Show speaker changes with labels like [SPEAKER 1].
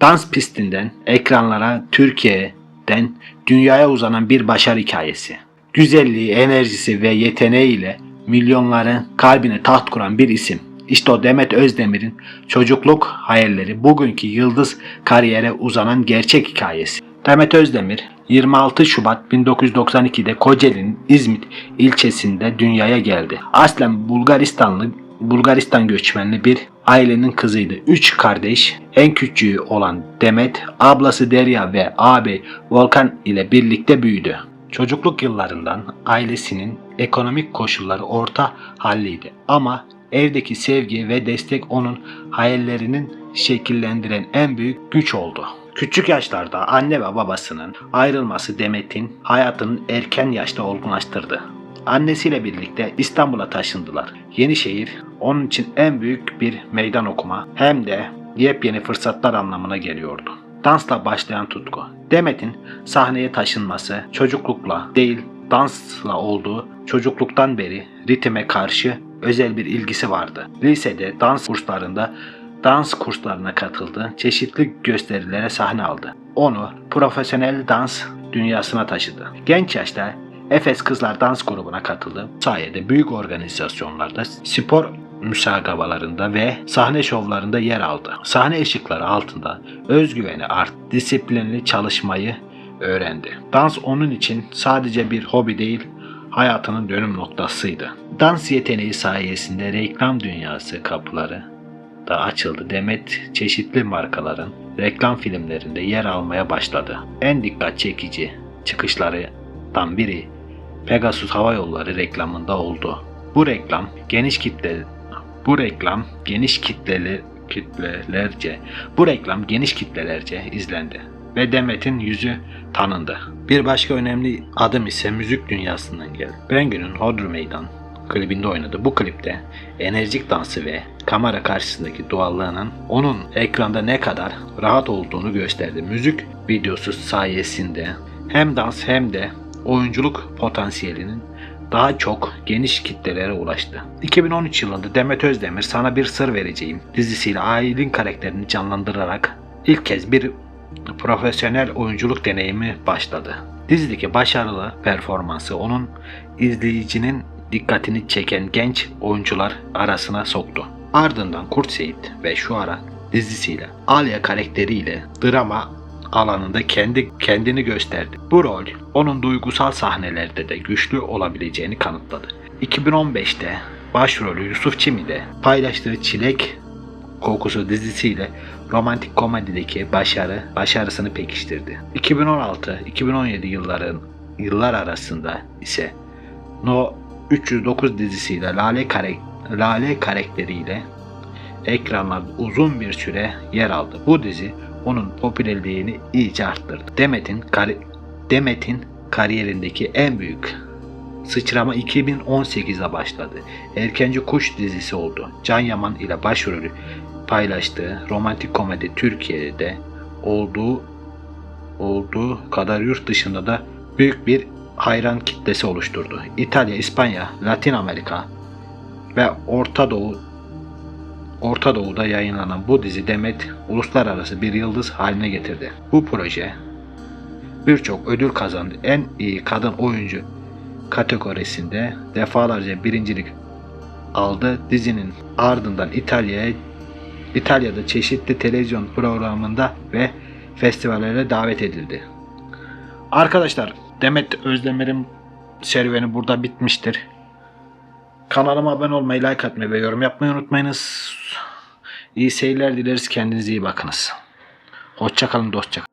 [SPEAKER 1] Dans pistinden ekranlara Türkiye'den dünyaya uzanan bir başarı hikayesi. Güzelliği, enerjisi ve yeteneğiyle milyonların kalbine taht kuran bir isim. İşte o Demet Özdemir'in çocukluk hayalleri bugünkü yıldız kariyere uzanan gerçek hikayesi. Demet Özdemir 26 Şubat 1992'de Kocaeli'nin İzmit ilçesinde dünyaya geldi. Aslen Bulgaristanlı Bulgaristan göçmenli bir ailenin kızıydı. Üç kardeş, en küçüğü olan Demet, ablası Derya ve abi Volkan ile birlikte büyüdü. Çocukluk yıllarından ailesinin ekonomik koşulları orta halliydi ama evdeki sevgi ve destek onun hayallerinin şekillendiren en büyük güç oldu. Küçük yaşlarda anne ve babasının ayrılması Demet'in hayatının erken yaşta olgunlaştırdı. Annesiyle birlikte İstanbul'a taşındılar. Yenişehir onun için en büyük bir meydan okuma hem de yepyeni fırsatlar anlamına geliyordu. Dansla başlayan tutku. Demet'in sahneye taşınması çocuklukla değil dansla olduğu çocukluktan beri ritme karşı özel bir ilgisi vardı. Lisede dans kurslarında dans kurslarına katıldı, çeşitli gösterilere sahne aldı. Onu profesyonel dans dünyasına taşıdı. Genç yaşta Efes Kızlar Dans grubuna katıldı. Bu sayede büyük organizasyonlarda, spor müsabakalarında ve sahne şovlarında yer aldı. Sahne ışıkları altında özgüveni art, disiplinli çalışmayı öğrendi. Dans onun için sadece bir hobi değil, hayatının dönüm noktasıydı. Dans yeteneği sayesinde reklam dünyası kapıları da açıldı. Demet çeşitli markaların reklam filmlerinde yer almaya başladı. En dikkat çekici çıkışlarından biri Pegasus Hava Yolları reklamında oldu. Bu reklam geniş kitle bu reklam geniş kitleli kitlelerce bu reklam geniş kitlelerce izlendi ve Demet'in yüzü tanındı. Bir başka önemli adım ise müzik dünyasından geldi. Bengü'nün Hodru Meydan klibinde oynadı. Bu klipte enerjik dansı ve kamera karşısındaki doğallığının onun ekranda ne kadar rahat olduğunu gösterdi. Müzik videosu sayesinde hem dans hem de oyunculuk potansiyelinin daha çok geniş kitlelere ulaştı. 2013 yılında Demet Özdemir Sana Bir Sır Vereceğim dizisiyle Aylin karakterini canlandırarak ilk kez bir profesyonel oyunculuk deneyimi başladı. Dizideki başarılı performansı onun izleyicinin dikkatini çeken genç oyuncular arasına soktu. Ardından Kurt Seyit ve Şu Ara dizisiyle Alya karakteriyle drama alanında kendi kendini gösterdi. Bu rol onun duygusal sahnelerde de güçlü olabileceğini kanıtladı. 2015'te başrolü Yusuf Çimi'de paylaştığı Çilek Kokusu dizisiyle romantik komedideki başarı başarısını pekiştirdi. 2016-2017 yılların yıllar arasında ise No 309 dizisiyle Lale kare, Lale karakteriyle ekranlarda uzun bir süre yer aldı. Bu dizi onun popülerliğini iyice arttırdı. Demet'in kari- Demet'in kariyerindeki en büyük sıçrama 2018'de başladı. Erkenci Kuş dizisi oldu. Can Yaman ile başrolü paylaştığı romantik komedi Türkiye'de olduğu olduğu kadar yurt dışında da büyük bir hayran kitlesi oluşturdu. İtalya, İspanya, Latin Amerika ve Orta Doğu Orta Doğu'da yayınlanan bu dizi Demet uluslararası bir yıldız haline getirdi. Bu proje birçok ödül kazandı. En iyi kadın oyuncu kategorisinde defalarca birincilik aldı. Dizinin ardından İtalya'ya İtalya'da çeşitli televizyon programında ve festivallere davet edildi. Arkadaşlar Demet Özdemir'in serüveni burada bitmiştir. Kanalıma abone olmayı, like atmayı ve yorum yapmayı unutmayınız. İyi seyirler dileriz. Kendinize iyi bakınız. Hoşçakalın dostça.